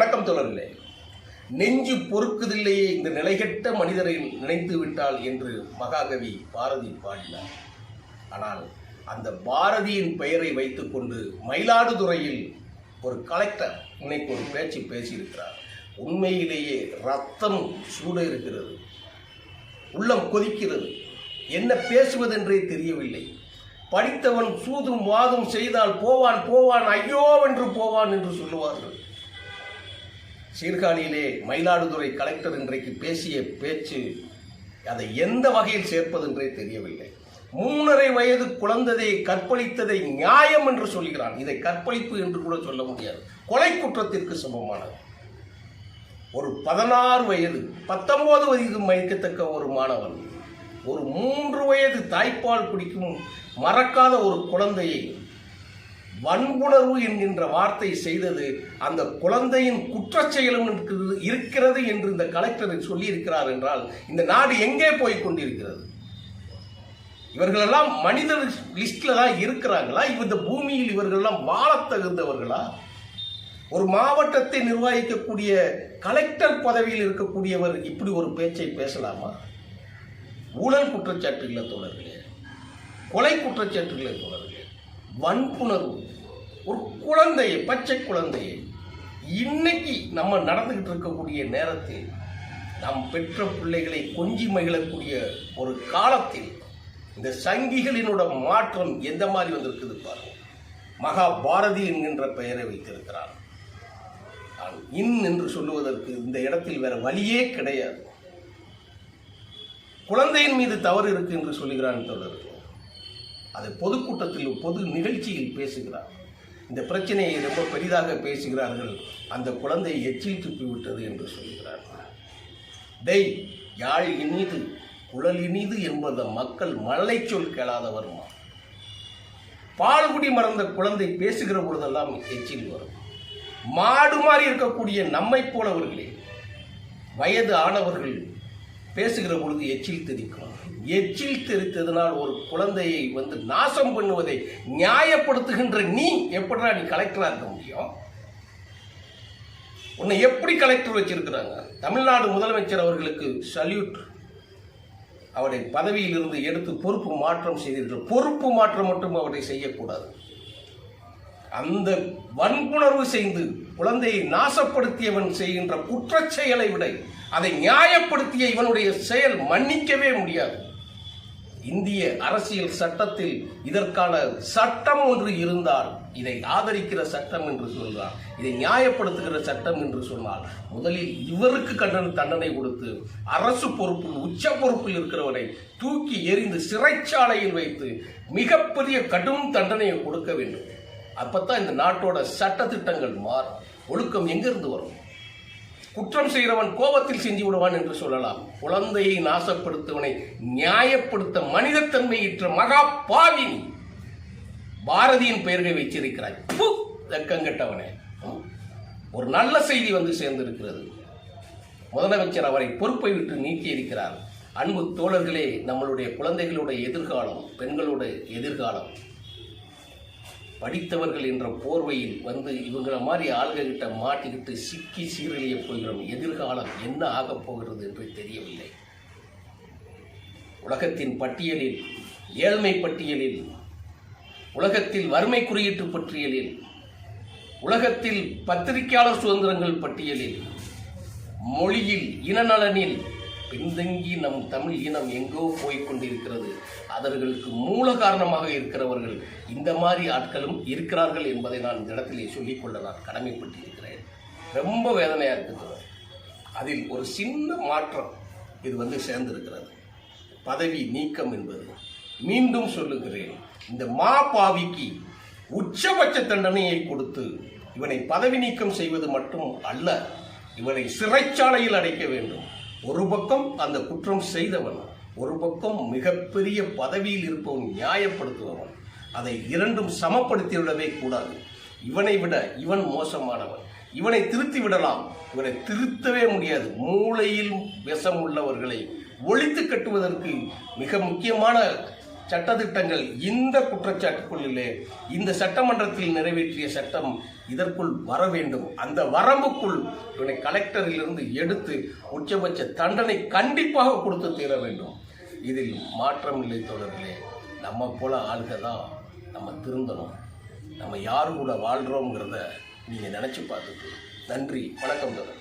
வணக்கம் தோழர்களே. நெஞ்சு பொறுக்குதில்லையே இந்த நிலைகெட்ட மனிதரை நினைத்து விட்டால் என்று மகாகவி பாரதி பாடினார். ஆனால் அந்த பாரதியின் பெயரை வைத்துக்கொண்டு மயிலாடுதுறையில் ஒரு கலெக்டர் இன்னைக்கு ஒரு பேச்சு பேசியிருக்கிறார். உண்மையிலேயே ரத்தம் சூட இருக்கிறது. உள்ளம் கொதிக்கிறது. என்ன பேசுவதென்றே தெரியவில்லை. படித்தவன் சூதும் வாதும் செய்தால் போவான் போவான் ஐயோ என்று போவான் என்று சொல்லுவார்கள். சீர்காழியிலே மயிலாடுதுறை கலெக்டர் இன்றைக்கு பேசிய பேச்சு அதை எந்த வகையில் சேர்ப்பது என்றே தெரியவில்லை. மூணரை வயது குழந்தையை கற்பழித்ததை நியாயம் என்று சொல்கிறான். இதை கற்பழிப்பு என்று கூட சொல்ல முடியாது. கொலை குற்றத்திற்கு சமமானது. ஒரு பதினாறு வயது பத்தொன்பது வயது மயக்கத்தக்க ஒரு மாணவன் ஒரு மூன்று வயது தாய்ப்பால் குடிக்கும் மறக்காத ஒரு குழந்தையை வன்புணர்வு என்கின்ற வார்த்தை செய்தது அந்த குழந்தையின் குற்றச்செயலும் இருக்கிறது இருக்கிறது என்று இந்த கலெக்டர் சொல்லியிருக்கிறார் என்றால் இந்த நாடு எங்கே போய் கொண்டிருக்கிறது? இவர்களெல்லாம் மனிதர் லிஸ்ட்ல தான் இருக்கிறாங்களா இந்த பூமியில் இவர்களெல்லாம் வாழத் தகுந்தவர்களா? ஒரு மாவட்டத்தை நிர்வகிக்கக்கூடிய கலெக்டர் பதவியில் இருக்கக்கூடியவர் இப்படி ஒரு பேச்சை பேசலாமா? ஊழல் குற்றச்சாட்டுகளை இல்லை தோழர்களே கொலை குற்றச்சாட்டுகளை தொடர்கள் தோழர்களே. வன்புணர்வு. ஒரு குழந்தையை பச்சை குழந்தையை இன்னைக்கு நம்ம நடந்துக்கிட்டு இருக்கக்கூடிய நேரத்தில் நம் பெற்ற பிள்ளைகளை கொஞ்சி மகிழக்கூடிய ஒரு காலத்தில் இந்த சங்கிகளினோட மாற்றம் எந்த மாதிரி வந்திருக்குது பாருங்கள் மகாபாரதி என்கின்ற பெயரை வைத்திருக்கிறார். நான் இன் என்று சொல்லுவதற்கு இந்த இடத்தில் வேற வழியே கிடையாது. குழந்தையின் மீது தவறு இருக்கு என்று சொல்லுகிறான் தொடர்பு அது பொதுக்கூட்டத்தில் பொது நிகழ்ச்சியில் பேசுகிறார். இந்த பிரச்சனையை ரொம்ப பெரிதாக பேசுகிறார்கள். அந்த குழந்தை எச்சில் துப்பிவிட்டது என்று சொல்கிறார். டெய் யாழ் இனிது குழல் இனிது என்பதை மக்கள் மழலை சொல் கேளாதவருமா? பால்குடி மறந்த குழந்தை பேசுகிற பொழுதெல்லாம் எச்சில் வரும். மாடு மாதிரி இருக்கக்கூடிய நம்மை போலவர்களே வயது ஆனவர்கள் பேசுகிற பொழுது எச்சில் தெரிக்கும் எச்சில் தெரித்ததனால் ஒரு குழந்தையை வந்து நாசம் பண்ணுவதை நியாயப்படுத்துகின்ற நீ எப்படிடா நீ கலெக்டராக இருக்க முடியும்? உன்னை எப்படி கலெக்டர் வச்சிருக்கிறாங்க? தமிழ்நாடு முதலமைச்சர் அவர்களுக்கு சல்யூட் அவரை பதவியிலிருந்து எடுத்து பொறுப்பு மாற்றம் செய்தீர்கள். பொறுப்பு மாற்றம் மட்டும் அவரை செய்யக்கூடாது. அந்த வன்புணர்வு செய்து குழந்தையை நாசப்படுத்தியவன் செய்கின்ற குற்றச் செயலை விட அதை நியாயப்படுத்திய இவனுடைய செயல் மன்னிக்கவே முடியாது. இந்திய அரசியல் சட்டத்தில் இதற்கான சட்டம் ஒன்று இருந்தால் இதை ஆதரிக்கிற சட்டம் என்று சொல்றார். இதை நியாயப்படுத்துகிற சட்டம் என்று சொன்னால் முதலில் இவருக்கு கண்டன தண்டனை கொடுத்து அரசு பொறுப்பில் உச்ச பொறுப்பில் இருக்கிறவரை தூக்கி எறிந்து சிறைச்சாலையில் வைத்து மிகப்பெரிய கடும் தண்டனையை கொடுக்க வேண்டும். அப்பதான் இந்த நாட்டோட சட்ட திட்டங்கள் மாறும். ஒழுக்கம் எங்கிருந்து வரும்? குற்றம் செய்கிறவன் கோபத்தில் செஞ்சு விடுவான் என்று சொல்லலாம். குழந்தையை நாசப்படுத்துவனை நியாயப்படுத்த மனிதத்தன்மையற்ற மகா பாவி பாரதியின் பெயர்களை வைச்சிருக்கிறாய் பு, ஒரு நல்ல செய்தி வந்து சேர்ந்திருக்கிறது. முதலமைச்சர் அவரை பொறுப்பை விட்டு நீக்கி இருக்கிறார் அன்பு தோழர்களே நம்மளுடைய குழந்தைகளுடைய எதிர்காலம் பெண்களுடைய எதிர்காலம். படித்தவர்கள் என்ற போர்வையில் வந்து இவங்கள மாதிரி ஆளுகிட்ட மாட்டிக்கிட்டு சிக்கி சீரழிய போகிறோம் எதிர்காலம் என்ன ஆகப் போகிறது என்று தெரியவில்லை. உலகத்தின் பட்டியலில் ஏழ்மை பட்டியலில் உலகத்தில் வறுமை குறியீட்டு பட்டியலில் உலகத்தில் பத்திரிகையாளர் சுதந்திரங்கள் பட்டியலில் மொழியில் இனநலனில் பின்தங்கி நம் தமிழ் இனம் எங்கோ போய்க் கொண்டிருக்கிறது. அதற்கு மூல காரணமாக இருக்கிறவர்கள் இந்த மாதிரி ஆட்களும் இருக்கிறார்கள் என்பதை நான் இந்த இடத்திலே சொல்லிக்கொள்ள நான் கடமைப்பட்டிருக்கிறேன். ரொம்ப வேதனையாக இருக்குது அதில் ஒரு சின்ன மாற்றம் இது வந்து சேர்ந்திருக்கிறது. பதவி நீக்கம் என்பது. மீண்டும் சொல்லுகிறேன் இந்த மா பாவிக்கு உச்சபட்ச தண்டனையை கொடுத்து இவனை பதவி நீக்கம் செய்வது மட்டும் அல்ல இவனை சிறைச்சாலையில் அடைக்க வேண்டும். ஒரு பக்கம் அந்த குற்றம் செய்தவன் ஒரு பக்கம் மிகப்பெரிய பதவியில் இருப்பவன் நியாயப்படுத்துபவன். அதை இரண்டும் சமப்படுத்திவிடவே கூடாது. இவனை விட இவன் மோசமானவன். இவனை திருத்தி விடலாம். இவனை திருத்தவே முடியாது. மூளையில் விஷம் உள்ளவர்களை ஒழித்து கட்டுவதற்கு மிக முக்கியமான சட்டதிட்டங்கள் இந்த குற்றச்சாட்டுக்குள்ளே இந்த சட்டமன்றத்தில் நிறைவேற்றிய சட்டம் இதற்குள் வர வேண்டும். அந்த வரம்புக்குள் இவனை கலெக்டரிலிருந்து எடுத்து உச்சபட்ச தண்டனை கண்டிப்பாக கொடுத்து தீர வேண்டும். இதில் மாற்றம் இல்லை தொடர்பிலே நம்ம போல ஆளுக தான் நம்ம திருந்தணும். நம்ம யார் கூட வாழ்கிறோங்கிறத நீங்கள் நினச்சி பார்த்துட்டு நன்றி. வணக்கம் தொடர்